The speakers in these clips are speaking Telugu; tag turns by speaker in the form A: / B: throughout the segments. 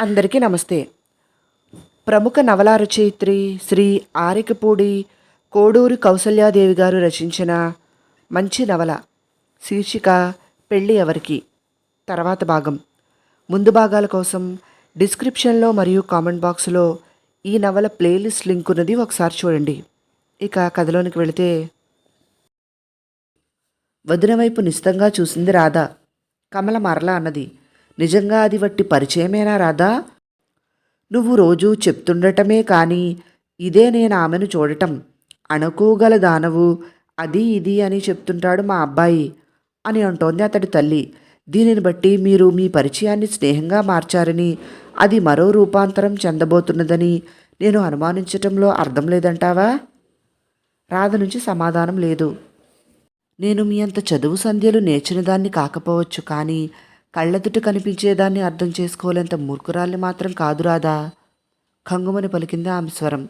A: అందరికీ నమస్తే. ప్రముఖ నవలా రచయిత్రి శ్రీ ఆరికపూడి కోడూరి కౌసల్యాదేవి గారు రచించిన మంచి నవల శీర్షిక పెళ్ళి ఎవరికి? తర్వాత భాగం. ముందు భాగాల కోసం డిస్క్రిప్షన్లో మరియు కామెంట్ బాక్స్లో ఈ నవల ప్లేలిస్ట్ లింక్ ఉన్నది ఒకసారి చూడండి. ఇక కథలోనికి వెళితే వదిన వైపు నిశితంగా చూసింది రాధా. కమల మరలా అన్నది నిజంగా అది వట్టి పరిచయమేనా రాధా? నువ్వు రోజూ చెప్తుండటమే కానీ ఇదే నేను ఆమెను చూడటం. అణుకోగల దానవు అది ఇది అని చెప్తుంటాడు మా అబ్బాయి అని అంటోంది అతడి తల్లి. దీనిని బట్టి మీరు మీ పరిచయాన్ని స్నేహంగా మార్చారని అది మరో రూపాంతరం చెందబోతున్నదని నేను అనుమానించటంలో అర్థం లేదంటావా? రాధ నుంచి సమాధానం లేదు. నేను మీ అంత చదువు సంధ్యలు నేర్చిన దాన్ని కాకపోవచ్చు కానీ కళ్ళెదుట కనిపించేదాన్ని అర్థం చేసుకోలేంత మూర్ఖురాల్ని మాత్రం కాదు రాదా కంగుమని పలికింది ఆమె స్వరం.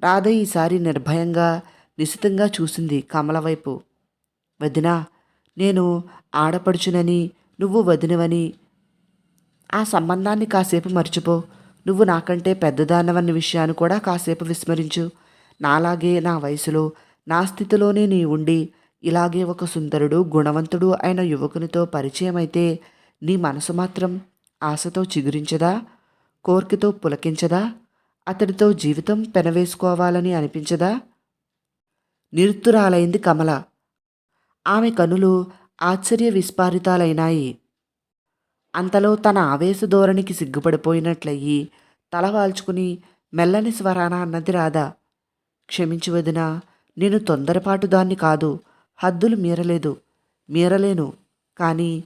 A: రాధ ఈసారి నిర్భయంగా నిశితంగా చూసింది కమల వైపు. వదినా నేను ఆడపడుచునని నువ్వు వదినవని. ఆ సంబంధాన్ని కాసేపు మర్చిపో. నువ్వు నాకంటే పెద్దదానవన్న విషయాన్ని కూడా కాసేపు విస్మరించు. నాలాగే నా వయసులో నా స్థితిలోనే నీ ఉండి ఇలాగే ఒక సుందరుడు గుణవంతుడు అయిన యువకునితో పరిచయం అయితే నీ మనసు మాత్రం ఆశతో చిగురించదా? కోర్కెతో పులకించదా? అతడితో జీవితం పెనవేసుకోవాలని అనిపించదా? నిరుత్తురాలైంది కమల. ఆమె కనులు ఆశ్చర్య విస్పారితాలైనాయి అంతలో తన ఆవేశ ధోరణికి సిగ్గుపడిపోయినట్లయి తల వాల్చుకుని మెల్లని స్వరాన అన్నది రాధా. క్షమించి వదినా నేను తొందరపాటు దాన్ని కాదు. హద్దులు మీరలేదు. మీరలేను. కానీ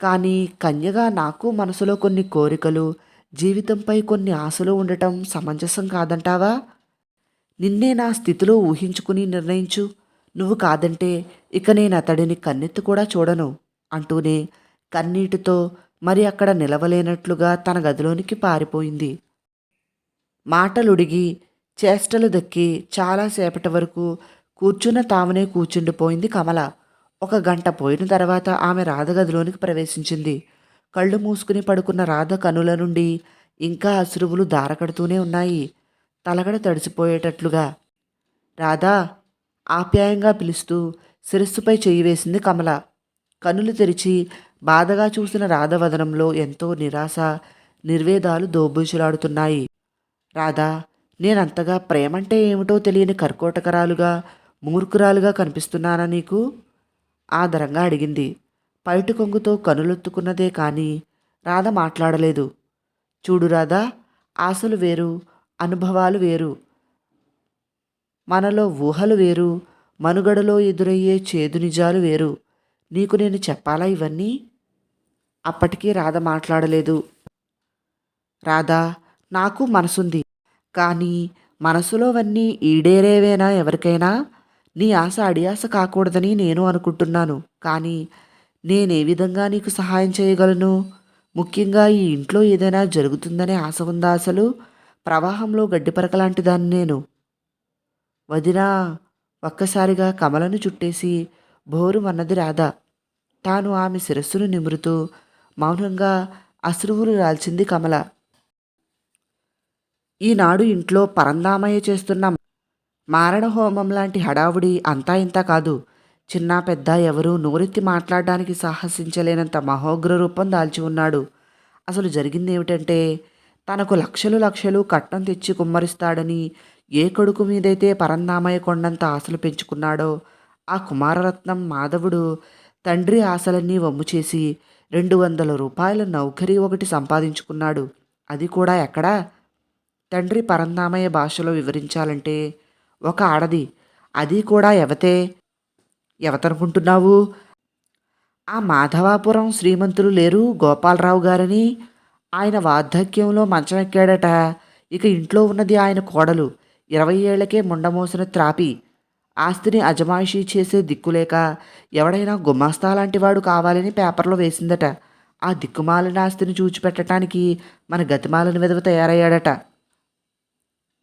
A: కానీ కన్యగా నాకు మనసులో కొన్ని కోరికలు జీవితంపై కొన్ని ఆశలు ఉండటం సమంజసం కాదంటావా? నిన్నే నా స్థితిలో ఊహించుకుని నిర్ణయించు. నువ్వు కాదంటే ఇక నేను అతడిని కన్నెత్తి కూడా చూడను అంటూనే కన్నీటితో మరి అక్కడ నిలవలేనట్లుగా తన గదిలోనికి పారిపోయింది. మాటలుడిగి చేష్టలు దక్కి చాలాసేపటి వరకు కూర్చున్న తామనే కూర్చుండిపోయింది కమల. ఒక గంట పోయిన తర్వాత ఆమె రాధ గదిలోనికి ప్రవేశించింది. కళ్ళు మూసుకుని పడుకున్న రాధ కనుల నుండి ఇంకా అశ్రువులు దారకడుతూనే ఉన్నాయి. తలగడ తడిసిపోయేటట్లుగా. రాధా ఆప్యాయంగా పిలుస్తూ శిరస్సుపై చెయ్యి వేసింది కమల. కనులు తెరిచి బాధగా చూసిన రాధవదనంలో ఎంతో నిరాశ నిర్వేదాలు దోబూచులాడుతున్నాయి. రాధా నేనంతగా ప్రేమంటే ఏమిటో తెలియని కర్కోటకరాలుగా మూర్ఖురాలుగా కనిపిస్తున్నానా నీకు? ఆదరంగా అడిగింది. పైటి కొంగుతో కనులొత్తుకున్నదే కానీ రాధ మాట్లాడలేదు. చూడు రాధా ఆశలు వేరు అనుభవాలు వేరు. మనలో ఊహలు వేరు మనుగడలో ఎదురయ్యే చేదు నిజాలు వేరు. నీకు నేను చెప్పాలా ఇవన్నీ? అప్పటికీ రాధ మాట్లాడలేదు. రాధా నాకు మనసుంది. కానీ మనసులోవన్నీ ఈడేరేవేనా ఎవరికైనా? నీ ఆశ అడియాస కాకూడదని నేను అనుకుంటున్నాను. కానీ నేనే విధంగా నీకు సహాయం చేయగలను? ముఖ్యంగా ఈ ఇంట్లో ఏదైనా జరుగుతుందనే ఆశ ఉందా అసలు? ప్రవాహంలో గడ్డిపరకలాంటి దాన్ని నేను. వదినా ఒక్కసారిగా కమలను చుట్టేసి భోరు మన్నది రాధ. తాను ఆమె శిరస్సును నిమురుతూ మౌనంగా అశ్రువులు రాల్చింది కమల. ఈనాడు ఇంట్లో పరందామయ్య చేస్తున్న మారణ హోమం లాంటి హడావుడి అంతా ఇంత కాదు. చిన్న పెద్ద ఎవరూ నోరెత్తి మాట్లాడడానికి సాహసించలేనంత మహోగ్ర రూపం దాల్చి ఉన్నాడు. అసలు జరిగింది ఏమిటంటే తనకు లక్షలు లక్షలు కట్నం తెచ్చి కుమ్మరిస్తాడని ఏ కొడుకు మీదైతే పరందామయ్య కొండంత ఆశలు పెంచుకున్నాడో ఆ కుమారరత్నం మాధవుడు తండ్రి ఆశలన్నీ వమ్ము చేసి రెండు వందల రూపాయల నౌకరీ ఒకటి సంపాదించుకున్నాడు. అది కూడా ఎక్కడా? తండ్రి పరందామయ్య భాషలో వివరించాలంటే ఒక ఆడది. అది కూడా ఎవతే? ఎవతనుకుంటున్నావు? ఆ మాధవాపురం శ్రీమంతులు లేరు గోపాలరావు గారని. ఆయన వార్ధక్యంలో మంచం ఎక్కాడట. ఇక ఇంట్లో ఉన్నది ఆయన కోడలు. ఇరవై ఏళ్ళకే ముండమోసిన త్రాపి. ఆస్తిని అజమాయిషీ చేసే దిక్కులేక ఎవడైనా గుమాస్తా లాంటి వాడు కావాలని పేపర్లో వేసిందట. ఆ దిక్కుమాలిన ఆస్తిని చూచిపెట్టడానికి మన గతిమాలిన విధవ తయారయ్యాడట.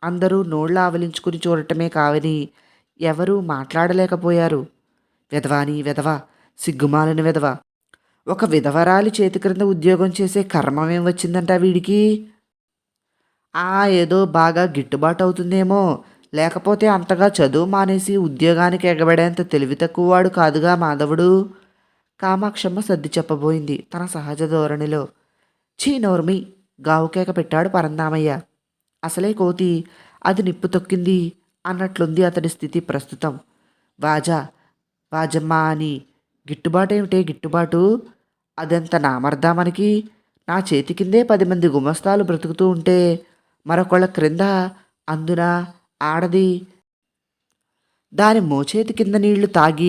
A: అందరూ నోళ్ళు ఆవలించుకుని చూడటమే కావని ఎవరూ మాట్లాడలేకపోయారు. విధవాని విధవ సిగ్గుమాలిన విధవ ఒక విధవరాలి చేతి క్రింద ఉద్యోగం చేసే కర్మమేం వచ్చిందంట వీడికి? ఆ ఏదో బాగా గిట్టుబాటు అవుతుందేమో లేకపోతే అంతగా చదువు మానేసి ఉద్యోగానికి ఎగబడేంత తెలివి తక్కువవాడు కాదుగా మాధవుడు? కామాక్షమ్మ సర్ది చెప్పబోయింది తన సహజ ధోరణిలో. చీ నోర్మి గావుకేక పెట్టాడు పరందామయ్య. అసలే కోతి అది నిప్పు తొక్కింది అన్నట్లుంది అతని స్థితి ప్రస్తుతం. వాజా వాజమ్మ అని గిట్టుబాటు ఏమిటే గిట్టుబాటు? అదంత నామర్దా మనకి నా చేతి కిందే పది మంది గుమస్తాలు బ్రతుకుతూ ఉంటే మరొకళ్ళ క్రింద అందున ఆడది? దాని మోచేతి కింద నీళ్ళు తాగి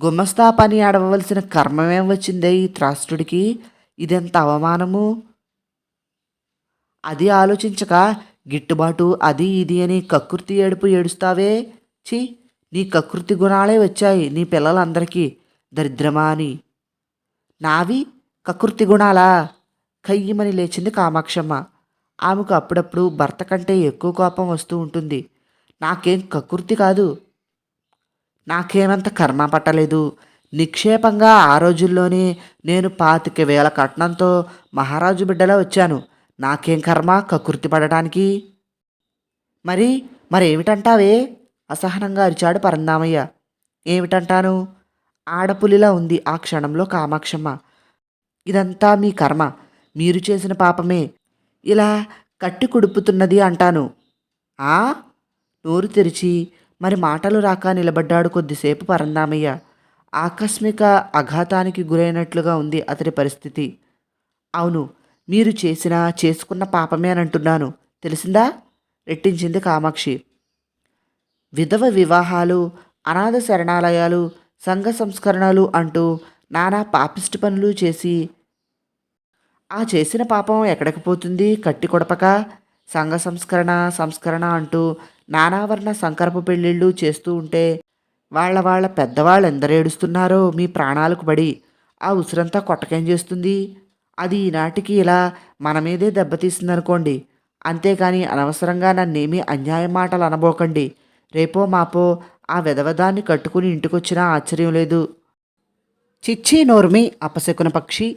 A: గుమస్తా పని ఆడవలసిన కర్మమేం వచ్చిందే ఈ త్రాష్టుడికి? ఇదెంత అవమానము? అది ఆలోచించక గిట్టుబాటు అది ఇది అని కకృతి ఏడుపు ఏడుస్తావే? ఛీ నీ కకృతి గుణాలే వచ్చాయి నీ పిల్లలందరికీ దరిద్రమా అని నావి కకృతి గుణాలా? కయ్యమని లేచింది కామాక్షమ్మ. ఆమెకు అప్పుడప్పుడు భర్త కంటే ఎక్కువ కోపం వస్తూ ఉంటుంది. నాకేం కకృతి కాదు. నాకేమంత కర్మ పట్టలేదు. నిక్షేపంగా ఆ రోజుల్లోనే నేను పాతిక వేల కట్నంతో మహారాజు బిడ్డలా వచ్చాను. నాకేం కర్మ? కకృతి పడడానికి మరి మరేమిటంటావే? అసహనంగా అరిచాడు పరందామయ్య. ఏమిటంటాను? ఆడపులిలా ఉంది ఆ క్షణంలో కామాక్షమ్మ. ఇదంతా మీ కర్మ. మీరు చేసిన పాపమే. ఇలా కట్టి కుడుపుతున్నది అంటాను. ఆ? నోరు తెరిచి మరి మాటలు రాక నిలబడ్డాడు కొద్దిసేపు పరందామయ్య. ఆకస్మిక అఘాతానికి గురైనట్లుగా ఉంది అతడి పరిస్థితి. అవును మీరు చేసిన చేసుకున్న పాపమే అని అంటున్నాను. తెలిసిందా? రెట్టించింది కామాక్షి. విధవ వివాహాలు అనాథ శరణాలయాలు సంఘ సంస్కరణలు అంటూ నానా పాపిష్టి పనులు చేసి ఆ చేసిన పాపం ఎక్కడికి పోతుంది? కట్టి కొడపక? సంఘ సంస్కరణ సంస్కరణ అంటూ నానావర్ణ సంకరపు పెళ్ళిళ్ళు చేస్తూ ఉంటే వాళ్ళ వాళ్ళ పెద్దవాళ్ళు ఎందరేడుస్తున్నారో మీ ప్రాణాలకు పడి ఆ ఉసిరంతా కొట్టకేం చేస్తుంది? అది ఈనాటికి ఇలా మన మీదే దెబ్బతీస్తుందనుకోండి అంతేకాని అనవసరంగా నన్నేమీ అన్యాయం మాటలు అనబోకండి. రేపో మాపో ఆ వెధవదాన్ని కట్టుకుని ఇంటికొచ్చినా ఆశ్చర్యం లేదు. చిచ్చి నోర్మి అపశకున పక్షి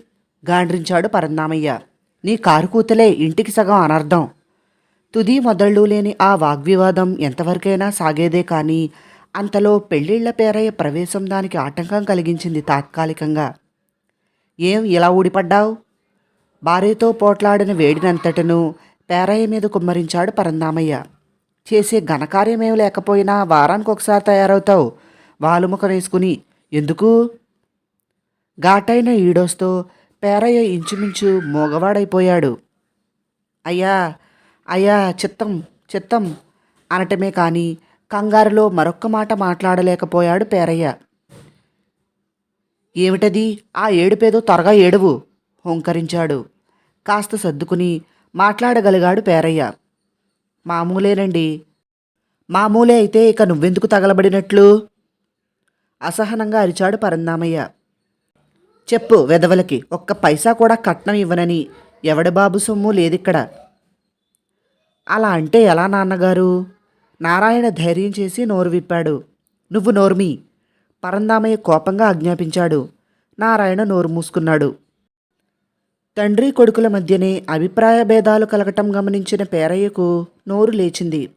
A: గాండ్రించాడు పరందామయ్య. నీ కారు కూతలే ఇంటికి సగం అనర్థం. తుది మొదళ్ళు లేని ఆ వాగ్వివాదం ఎంతవరకైనా సాగేదే కానీ అంతలో పెళ్ళిళ్ళ పేరయ్య ప్రవేశం దానికి ఆటంకం కలిగించింది తాత్కాలికంగా. ఏం ఇలా ఊడిపడ్డావు? భార్యతో పోట్లాడిన వేడినంతటను పేరయ్య మీద కుమ్మరించాడు పరందామయ్య. చేసే ఘనకార్యమేం లేకపోయినా వారానికి ఒకసారి తయారవుతావు. వాలుముఖం వేసుకుని ఎందుకు? ఘాటైన ఈడోస్తో పేరయ్య ఇంచుమించు మోగవాడైపోయాడు. అయ్యా అయ్యా చిత్తం చిత్తం అనటమే కానీ కంగారులో మరొక్క మాట మాట్లాడలేకపోయాడు పేరయ్య. ఏమిటది? ఆ ఏడుపేదో త్వరగా ఏడువు హోంకరించాడు. కాస్త సర్దుకుని మాట్లాడగలిగాడు పేరయ్య. మామూలేనండి. మామూలే అయితే ఇక నువ్వెందుకు తగలబడినట్లు? అసహనంగా అరిచాడు పరందామయ్య. చెప్పు వెదవలకి ఒక్క పైసా కూడా కట్నం ఇవ్వనని ఎవడి బాబు సొమ్ము లేదిక్కడ? అలా అంటే ఎలా నాన్నగారు? నారాయణ ధైర్యం చేసి నోరు విప్పాడు. నువ్వు నోర్మి. పరందామయ్య కోపంగా ఆజ్ఞాపించాడు. నారాయణ నోరు మూసుకున్నాడు. తండ్రి కొడుకుల మధ్యనే అభిప్రాయ భేదాలు కలగటం గమనించిన పేరయ్యకు నోరు లేచింది.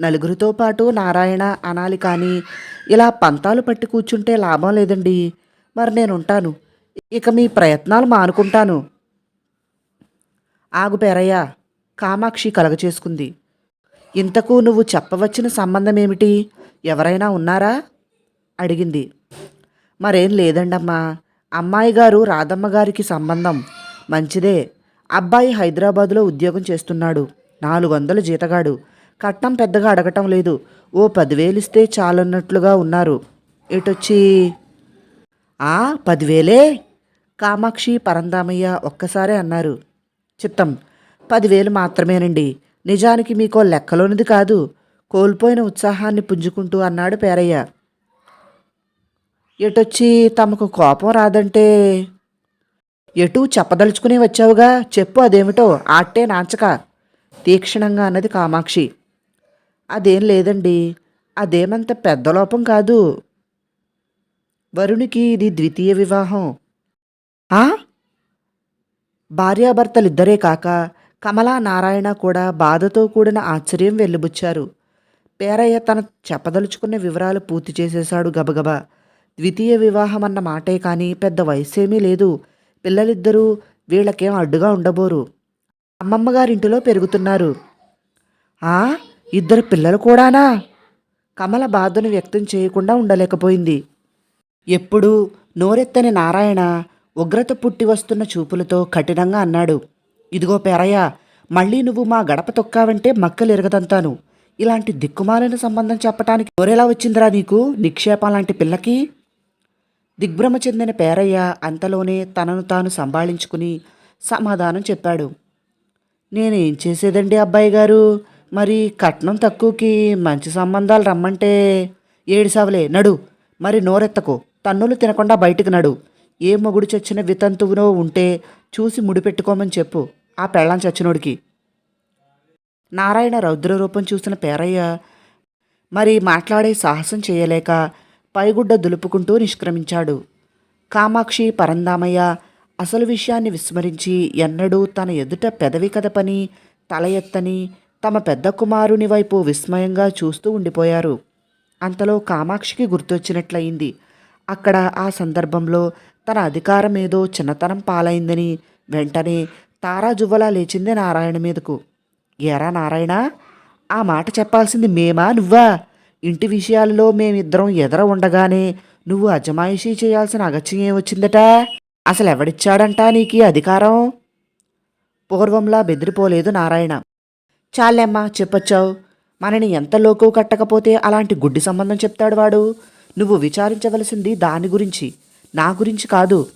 A: నలుగురితో పాటు నారాయణ అనాలి కానీ ఇలా పంతాలు పట్టి కూర్చుంటే లాభం లేదండి. మరి నేనుంటాను. ఇక మీ ప్రయత్నాలు మానుకుంటాను. ఆగు పేరయ్య. కామాక్షి కలగచేసుకుంది. ఇంతకు నువ్వు చెప్పవచ్చిన సంబంధం ఏమిటి ఎవరైనా ఉన్నారా? అడిగింది. మరేం లేదండమ్మా. అమ్మాయి గారు రాధమ్మ గారికి సంబంధం. మంచిదే. అబ్బాయి హైదరాబాదులో ఉద్యోగం చేస్తున్నాడు. నాలుగు వందలు జీతగాడు. కట్నం పెద్దగా అడగటం లేదు. ఓ పదివేలు ఇస్తే చాలన్నట్లుగా ఉన్నారు. ఎటొచ్చి? ఆ పదివేలే? కామాక్షి పరందామయ్య ఒక్కసారే అన్నారు. చిత్తం పదివేలు మాత్రమేనండి. నిజానికి మీకో లెక్కలోనిది కాదు. కోల్పోయిన ఉత్సాహాన్ని పుంజుకుంటూ అన్నాడు పేరయ్య. ఎటొచ్చి? తమకు కోపం రాదంటే? ఎటు చెప్పదలుచుకుని వచ్చావుగా? చెప్పు అదేమిటో. ఆట్టే నాంచక. తీక్షణంగా అన్నది కామాక్షి. అదేం లేదండి. అదేమంత పెద్ద లోపం కాదు. వరుణికి ఇది ద్వితీయ వివాహం. ఆ? భార్యాభర్తలిద్దరే కాక కమలా నారాయణ కూడా బాధతో కూడిన ఆశ్చర్యం వెళ్ళిబుచ్చారు పేరయ్య తన చెప్పదలుచుకున్న వివరాలు పూర్తి చేసేశాడు గబగబా. ద్వితీయ వివాహం అన్న మాటే కానీ పెద్ద వయస్సేమీ లేదు. పిల్లలిద్దరూ వీళ్ళకేం అడ్డుగా ఉండబోరు. అమ్మమ్మ గారింటిలో పెరుగుతున్నారు. ఆ? ఇద్దరు పిల్లలు కూడానా? కమల బాధను వ్యక్తం చేయకుండా ఉండలేకపోయింది. ఎప్పుడూ నోరెత్తని నారాయణ ఉగ్రత పుట్టి వస్తున్న చూపులతో కఠినంగా అన్నాడు. ఇదిగో పేరయ్య మళ్ళీ నువ్వు మా గడప తొక్కావంటే మక్కలిరగదంతాను. ఇలాంటి దిక్కుమాలిన సంబంధం చెప్పటానికి నోరెలా వచ్చిందిరా నీకు? నిక్షేపం లాంటి పిల్లకి? దిగ్భ్రమ చెందిన పేరయ్య అంతలోనే తనను తాను సంభాళించుకుని సమాధానం చెప్పాడు. నేనేం చేసేదండి అబ్బాయి గారు? మరి కట్నం తక్కువకి మంచి సంబంధాలు రమ్మంటే ఏడిసావులే నడు. మరి నోరెత్తకు. తన్నులు తినకుండా బయటికి నడు. ఏ మొగుడు చచ్చిన వితంతువునో ఉంటే చూసి ముడిపెట్టుకోమని చెప్పు ఆ పెళ్ళం చచ్చినోడికి. నారాయణ రౌద్ర రూపం చూసిన పేరయ్య మరి మాట్లాడే సాహసం చేయలేక పైగుడ్డ దులుపుకుంటూ నిష్క్రమించాడు. కామాక్షి పరందామయ్య అసలు విషయాన్ని విస్మరించి ఎన్నడూ తన ఎదుట పెదవి కదపని తల ఎత్తని తమ పెద్ద కుమారుని వైపు విస్మయంగా చూస్తూ ఉండిపోయారు. అంతలో కామాక్షికి గుర్తొచ్చినట్లయింది. అక్కడ ఆ సందర్భంలో తన అధికారం ఏదో చిన్నతనం పాలైందని వెంటనే తారాజువ్వలా లేచింది నారాయణ మీదకు. ఏరా నారాయణ ఆ మాట చెప్పాల్సింది మేమా నువ్వా? ఇంటి విషయాల్లో మేమిద్దరం ఎదర ఉండగానే నువ్వు అజమాయిషీ చేయాల్సిన అగత్యం ఏమొచ్చిందట? అసలు ఎవడిచ్చాడంటా నీకు అధికారం? పూర్వంలా బెదిరిపోలేదు నారాయణ. చాలేమ్మా చెప్పొచ్చావు. మనని ఎంత లోకు కట్టకపోతే అలాంటి గుడ్డి సంబంధం చెప్తాడు వాడు. నువ్వు విచారించవలసింది దాని గురించి నా గురించి కాదు.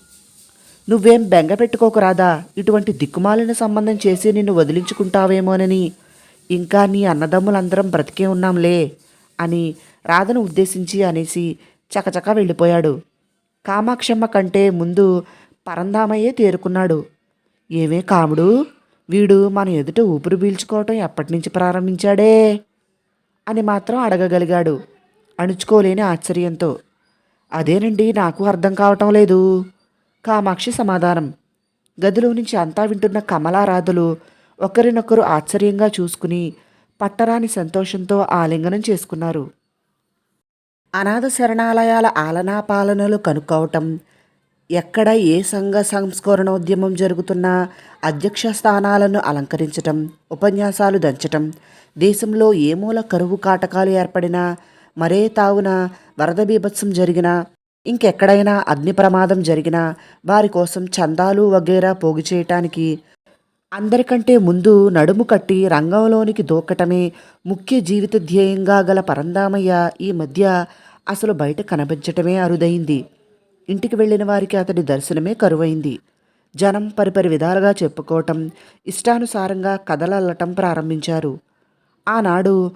A: నువ్వేం బెంగ పెట్టుకోకురాదా ఇటువంటి దిక్కుమాలిన సంబంధం చేసి నిన్ను వదిలించుకుంటావేమోనని. ఇంకా నీ అన్నదమ్ములందరం బ్రతికే ఉన్నాంలే. అని రాధను ఉద్దేశించి అనేసి చకచక వెళ్ళిపోయాడు. కామాక్షమ్మ కంటే ముందు పరంధామయ్యే తేరుకున్నాడు. ఏమే కాముడు వీడు మన ఎదుట ఊపిరి పీల్చుకోవటం ఎప్పటి నుంచి ప్రారంభించాడే? అని మాత్రం అడగగలిగాడు అణుచుకోలేని ఆశ్చర్యంతో. అదేనండి నాకు అర్థం కావటం లేదు. కామాక్షి సమాధానం. గదిలో నుంచి అంతా వింటున్న కమలారాధులు ఒకరినొకరు ఆశ్చర్యంగా చూసుకుని పట్టరాని సంతోషంతో ఆలింగనం చేసుకున్నారు. అనాథ శరణాలయాల ఆలనా పాలనలు కనుక్కోవటం ఎక్కడ ఏ సంఘ సంస్కరణోద్యమం జరుగుతున్నా అధ్యక్ష స్థానాలను అలంకరించటం ఉపన్యాసాలు దంచటం దేశంలో ఏ మూల కరువు కాటకాలు ఏర్పడినా మరే తావున వరద బీభత్సం జరిగినా ఇంకెక్కడైనా అగ్ని ప్రమాదం జరిగినా వారి కోసం చందాలు వగేరా పోగు చేయటానికి అందరికంటే ముందు నడుము కట్టి రంగంలోనికి దూకటమే ముఖ్య జీవిత ధ్యేయంగా గల పరందామయ్య ఈ మధ్య అసలు బయట కనబెచ్చటమే అరుదైంది. ఇంటికి వెళ్ళిన వారికి అతడి దర్శనమే కరువైంది. జనం పరిపరి విధాలుగా చెప్పుకోవటం ఇష్టానుసారంగా కథలల్లటం ప్రారంభించారు. ఆనాడు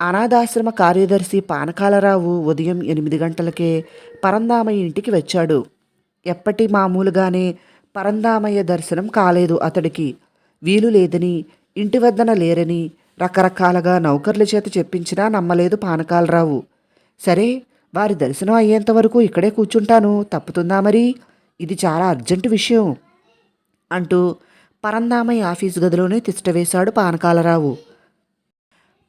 A: అనాథాశ్రమ కార్యదర్శి పానకాలరావు ఉదయం ఎనిమిది గంటలకే పరందామయ్య ఇంటికి వచ్చాడు. ఎప్పటి మామూలుగానే పరందామయ్య దర్శనం కాలేదు అతడికి. వీలు లేదని ఇంటి వద్దన లేరని రకరకాలుగా నౌకర్ల చేత చెప్పించినా నమ్మలేదు పానకాలరావు. సరే వారి దర్శనం అయ్యేంతవరకు ఇక్కడే కూర్చుంటాను. తప్పుతుందా మరి? ఇది చాలా అర్జెంటు విషయం అంటూ పరందామయ్య ఆఫీసు గదిలోనే తిష్టవేశాడు పానకాలరావు.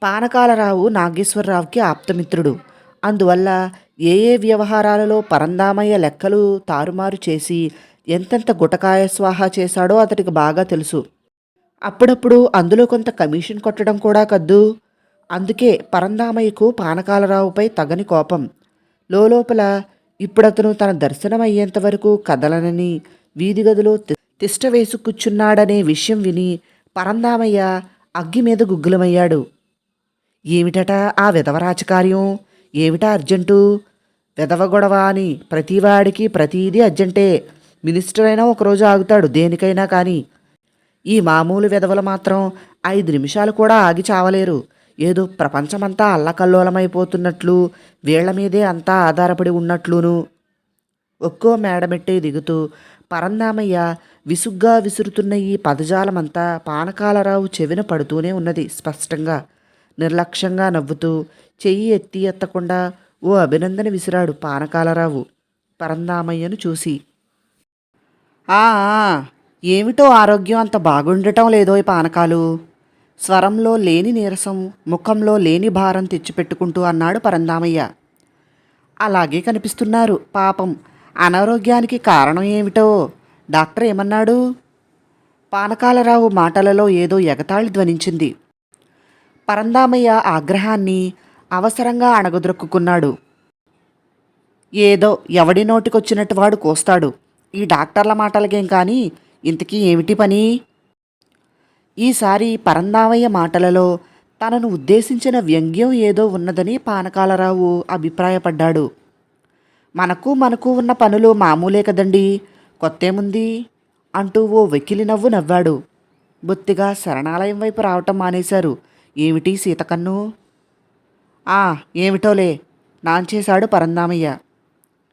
A: పానకాలరావు నాగేశ్వరరావుకి ఆప్తమిత్రుడు. అందువల్ల ఏ ఏ వ్యవహారాలలో పరందామయ్య లెక్కలు తారుమారు చేసి ఎంతెంత గుటకాయ స్వాహా చేశాడో అతడికి బాగా తెలుసు. అప్పుడప్పుడు అందులో కొంత కమిషన్ కొట్టడం కూడా కద్దు. అందుకే పరందామయ్యకు పానకాలరావుపై తగని కోపం. లోపల ఇప్పుడతను తన దర్శనం అయ్యేంతవరకు కదలనని వీధి గదిలో తి- తిష్ట వేసు కూర్చున్నాడనే విషయం విని పరందామయ్య అగ్గి మీద గుగ్గులమయ్యాడు. ఏమిటట ఆ విధవరాజకార్యం ఏమిటా అర్జెంటు? విధవ గొడవ అని ప్రతివాడికి ప్రతీది అర్జెంటే. మినిస్టర్ అయినా ఒకరోజు ఆగుతాడు దేనికైనా కానీ. ఈ మామూలు విధవలు మాత్రం ఐదు నిమిషాలు కూడా ఆగి చావలేరు. ఏదో ప్రపంచమంతా అల్లకల్లోలమైపోతున్నట్లు వీళ్ళ మీదే అంతా ఆధారపడి ఉన్నట్లును. ఒక్కో మేడమెట్టే దిగుతూ పరందామయ్య విసుగ్గా విసురుతున్న ఈ పదజాలమంతా పానకాలరావు చెవిన పడుతూనే ఉన్నది స్పష్టంగా. నిర్లక్ష్యంగా నవ్వుతూ చెయ్యి ఎత్తి ఎత్తకుండా ఓ అభినందన విసిరాడు పానకాలరావు. పరందామయ్యను చూసి ఏమిటో ఆరోగ్యం అంత బాగుండటం లేదో ఈ పానకాలు? స్వరంలో లేని నీరసం ముఖంలో లేని భారం తెచ్చిపెట్టుకుంటూ అన్నాడు పరందామయ్య అలాగే కనిపిస్తున్నారు పాపం. అనారోగ్యానికి కారణం ఏమిటో? డాక్టర్ ఏమన్నాడు? పానకాలరావు మాటలలో ఏదో ఎగతాళి ధ్వనించింది. పరందామయ్య ఆగ్రహాన్ని అవసరంగా అణగదొరుక్కున్నాడు ఏదో ఎవడి నోటికొచ్చినట్టు వాడు కోస్తాడు. ఈ డాక్టర్ల మాటలకేం కానీ? ఇంతకీ ఏమిటి పని? ఈసారి పరందామయ్య మాటలలో తనను ఉద్దేశించిన వ్యంగ్యం ఏదో ఉన్నదని పానకాలరావు అభిప్రాయపడ్డాడు. మనకు మనకు ఉన్న పనులు మామూలే కదండి కొత్తేముంది? అంటూ ఓ వెకిలి నవ్వు నవ్వాడు. బొత్తిగా శరణాలయం వైపు రావటం మానేశారు. ఏమిటి సీతకన్ను? ఆ ఏమిటోలే నాంచేశాడు పరందామయ్య.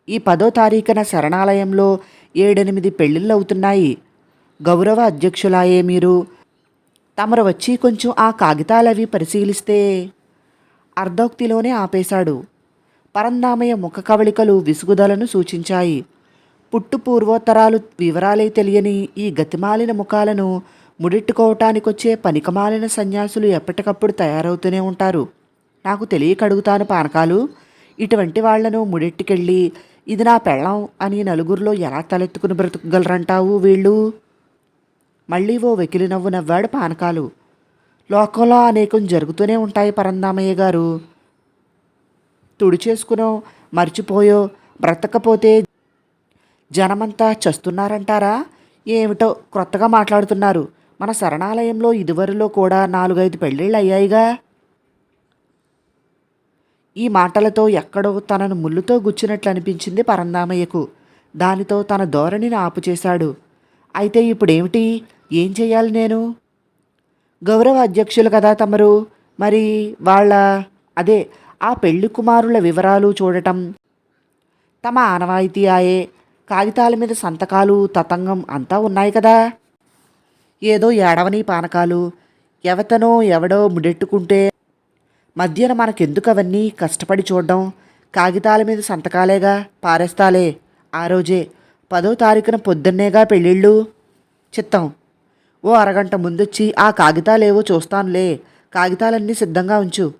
A: ఈ పదో తారీఖున శరణాలయంలో ఏడెనిమిది పెళ్ళిళ్ళు అవుతున్నాయి గౌరవ అధ్యక్షులాయే మీరు. తమరు వచ్చి కొంచెం ఆ కాగితాలవి పరిశీలిస్తే. అర్ధోక్తిలోనే ఆపేశాడు. పరందామయ్య ముఖ కవళికలు విసుగుదలను సూచించాయి. పుట్టు పూర్వోత్తరాలు వివరాలే తెలియని ఈ గతిమాలిన ముఖాలను ముడిట్టుకోవటానికొచ్చే పనికమాలిన సన్యాసులు ఎప్పటికప్పుడు తయారవుతూనే ఉంటారు. నాకు తెలియక అడుగుతాను పానకాలు. ఇటువంటి వాళ్ళను ముడెట్టుకెళ్ళి ఇది నా పెళ్ళం అని నలుగురిలో ఎలా తలెత్తుకుని బ్రతకగలరంటావు వీళ్ళు? మళ్ళీ ఓ వెకిలి నవ్వు నవ్వాడు పానకాలు. లోకంలో అనేకం జరుగుతూనే ఉంటాయి పరందామయ్య గారు. తుడి చేసుకునో మర్చిపోయో బ్రతకపోతే జనమంతా చస్తున్నారంటారా? ఏమిటో క్రొత్తగా మాట్లాడుతున్నారు. మన శరణాలయంలో ఇదివరలో కూడా నాలుగైదు పెళ్ళిళ్ళు అయ్యాయిగా ఈ మాటలతో ఎక్కడో తనను ముళ్ళుతో గుచ్చినట్లు అనిపించింది పరందామయ్యకు. దానితో తన ధోరణిని ఆపుచేశాడు. అయితే ఇప్పుడేమిటి? ఏం చేయాలి నేను? గౌరవ అధ్యక్షులు కదా తమరు. మరి వాళ్ళ అదే ఆ పెళ్ళి కుమారుల వివరాలు చూడటం. తమ ఆనవాయితీ ఆయే. కాగితాల మీద సంతకాలు తతంగం అంతా ఉన్నాయి కదా. ఏదో ఏడవని పానకాలు. ఎవతనో ఎవడో ముడెట్టుకుంటే మధ్యన మనకెందుకు అవన్నీ కష్టపడి చూడడం? కాగితాల మీద సంతకాలేగా పారేస్తాలే. ఆ రోజే పదో తారీఖున పొద్దున్నేగా పెళ్ళిళ్ళు. చిత్తం. ఓ అరగంట ముందొచ్చి ఆ కాగితాలేవో చూస్తానులే. కాగితాలన్నీ సిద్ధంగా ఉంచు.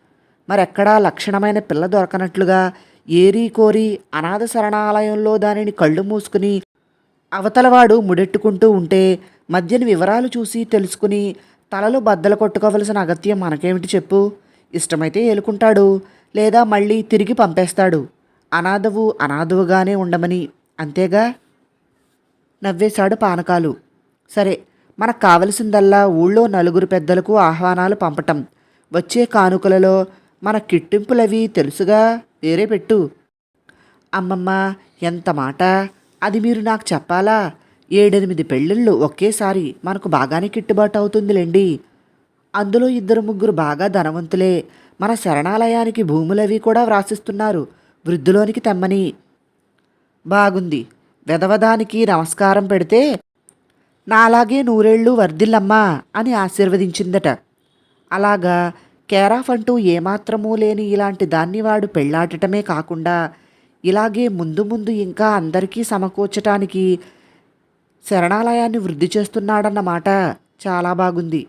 A: మరెక్కడా లక్షణమైన పిల్ల దొరకనట్లుగా ఏరీ కోరి అనాథ శరణాలయంలో దానిని కళ్ళు మూసుకుని అవతలవాడు ముడెట్టుకుంటూ ఉంటే మధ్యన వివరాలు చూసి తెలుసుకుని తలలు బద్దలు కొట్టుకోవలసిన అగత్యం మనకేమిటి చెప్పు? ఇష్టమైతే ఏలుకుంటాడు లేదా మళ్ళీ తిరిగి పంపేస్తాడు. అనాథవు అనాథవుగానే ఉండమని. అంతేగా? నవ్వేశాడు పానకాలు. సరే మనకు కావలసిందల్లా ఊళ్ళో నలుగురు పెద్దలకు ఆహ్వానాలు పంపటం. వచ్చే కానుకలలో మన కిట్టింపులవి తెలుసుగా? వేరే పెట్టు. అమ్మమ్మ ఎంత మాట? అది మీరు నాకు చెప్పాలా? ఏడెనిమిది పెళ్ళిళ్ళు ఒకేసారి మనకు బాగానే గిట్టుబాటు అవుతుందిలేండి. అందులో ఇద్దరు ముగ్గురు బాగా ధనవంతులే. మన శరణాలయానికి భూములవి కూడా వ్రాసిస్తున్నారు. వృద్ధులోనికి తెమ్మని. బాగుంది. వెదవదానికి నమస్కారం పెడితే నాలాగే నూరేళ్ళు వర్ధిల్లమ్మా అని ఆశీర్వదించిందట. అలాగా కేరాఫ్ అంటూ ఏమాత్రమూ లేని ఇలాంటి దాన్ని వాడు పెళ్ళాడటమే కాకుండా ఇలాగే ముందు ముందు ఇంకా అందరికీ సమకూర్చటానికి శరణాలయాన్ని వృద్ధి చేస్తున్నాడన్నమాట. చాలా బాగుంది.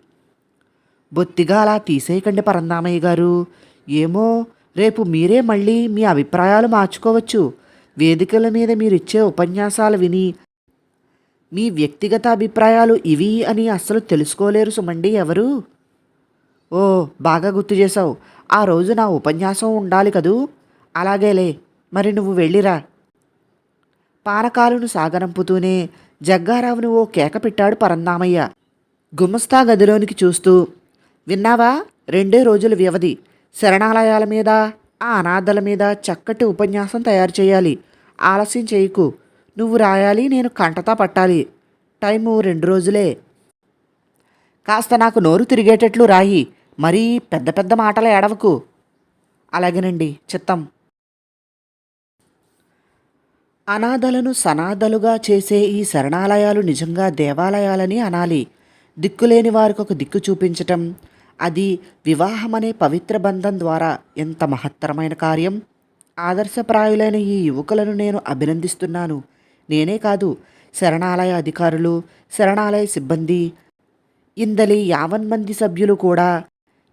A: బొత్తిగా అలా తీసేయకండి పరందామయ్య గారు. ఏమో రేపు మీరే మళ్ళీ మీ అభిప్రాయాలు మార్చుకోవచ్చు. వేదికల మీద మీరిచ్చే ఉపన్యాసాలు విని మీ వ్యక్తిగత అభిప్రాయాలు ఇవి అని అస్సలు తెలుసుకోలేరు సుమండి ఎవరు? ఓ బాగా గుర్తు చేసావు ఆ రోజు నా ఉపన్యాసం ఉండాలి కదూ? అలాగేలే మరి నువ్వు వెళ్ళిరా. పానకాలను సాగనంపుతూనే జగ్గారావును ఓ కేక పెట్టాడు పరందామయ్య. గుమస్తా గదిలోనికి చూస్తూ విన్నావా? రెండే రోజుల వ్యవధి. శరణాలయాల మీద ఆ అనాథల మీద చక్కటి ఉపన్యాసం తయారు చేయాలి. ఆలస్యం చేయకు. నువ్వు రాయాలి నేను కంటతా పట్టాలి. టైము రెండు రోజులే. కాస్త నాకు నోరు తిరిగేటట్లు రాయి. మరీ పెద్ద పెద్ద మాటల ఏడవకు. అలాగేనండి చిత్తం. అనాథలను సనాథలుగా చేసే ఈ శరణాలయాలు నిజంగా దేవాలయాలని అనాలి. దిక్కులేని వారికి ఒక దిక్కు చూపించటం అది వివాహమనే పవిత్ర బంధం ద్వారా ఎంత మహత్తరమైన కార్యం? ఆదర్శప్రాయులైన ఈ యువకులను నేను అభినందిస్తున్నాను. నేనే కాదు శరణాలయ అధికారులు శరణాలయ సిబ్బంది ఇందలి యావన్ మంది సభ్యులు కూడా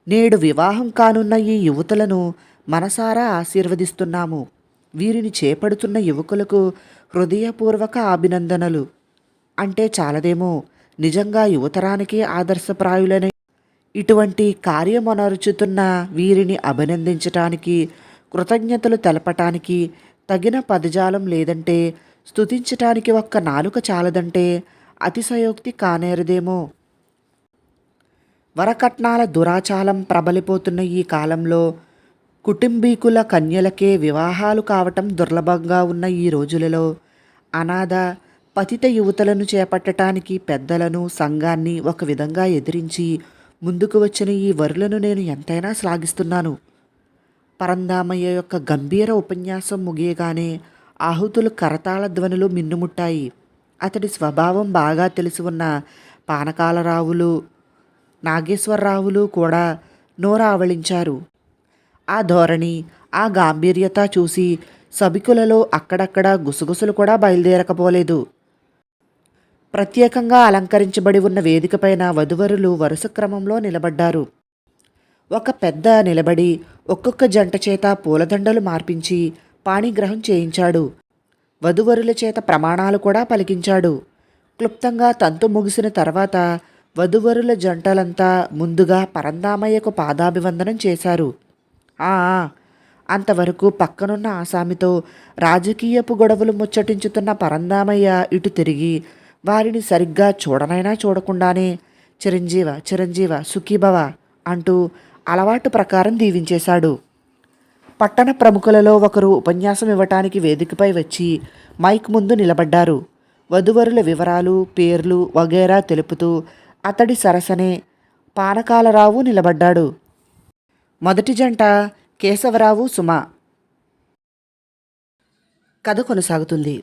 A: నేడు వివాహం కానున్న ఈ యువతులను మనసారా ఆశీర్వదిస్తున్నాము. వీరిని చేపడుతున్న యువకులకు హృదయపూర్వక అభినందనలు. అంటే చాలదేమో నిజంగా యువతరానికి ఆదర్శప్రాయులనే ఇటువంటి కార్యమనరుచుతున్న వీరిని అభినందించటానికి కృతజ్ఞతలు తెలపటానికి తగిన పదజాలం లేదంటే స్తుతించటానికి ఒక్క నాలుక చాలదంటే అతిశయోక్తి కానేరదేమో. వరకట్నాల దురాచారం ప్రబలిపోతున్న ఈ కాలంలో కుటుంబీకుల కన్యలకే వివాహాలు కావటం దుర్లభంగా ఉన్న ఈ రోజులలో అనాథ పతిత యువతలను చేపట్టడానికి పెద్దలను సంఘాన్ని ఒక విధంగా ఎదిరించి ముందుకు వచ్చిన ఈ వరులను నేను ఎంతైనా శ్లాఘిస్తున్నాను. పరందామయ్య యొక్క గంభీర ఉపన్యాసం ముగియగానే ఆహుతులు కరతాళ ధ్వనులు మిన్నుముట్టాయి. అతడి స్వభావం బాగా తెలిసి ఉన్న పానకాలరావులు నాగేశ్వరరావులు కూడా నోరావళించారు. ఆ ధోరణి ఆ గాంభీర్యత చూసి సభికులలో అక్కడక్కడ గుసగుసలు కూడా బయలుదేరకపోలేదు. ప్రత్యేకంగా అలంకరించబడి ఉన్న వేదికపైన వధువరులు వరుస క్రమంలో నిలబడ్డారు. ఒక పెద్ద నిలబడి ఒక్కొక్క జంట చేత పూలదండలు మార్పించి పాణిగ్రహం చేయించాడు. వధువరుల చేత ప్రమాణాలు కూడా పలికించాడు. క్లుప్తంగా తంతు ముగిసిన తర్వాత వధువరుల జంటలంతా ముందుగా పరందామయ్యకు పాదాభివందనం చేశారు. ఆ అంతవరకు పక్కనున్న ఆసామితో రాజకీయపు గొడవలు ముచ్చటించుతున్న పరందామయ్య ఇటు తిరిగి వారిని సరిగ్గా చూడనైనా చూడకుండానే చిరంజీవ చిరంజీవ సుఖీభవ అంటూ అలవాటు ప్రకారం దీవించేశాడు. పట్టణ ప్రముఖులలో ఒకరు ఉపన్యాసం ఇవ్వటానికి వేదికపై వచ్చి మైక్ ముందు నిలబడ్డారు. వధువరుల వివరాలు పేర్లు వగేరా తెలుపుతూ అతడి సరసనే పానకాలరావు నిలబడ్డాడు. మొదటి జంట కేశవరావు సుమ. కథ కొనసాగుతుంది.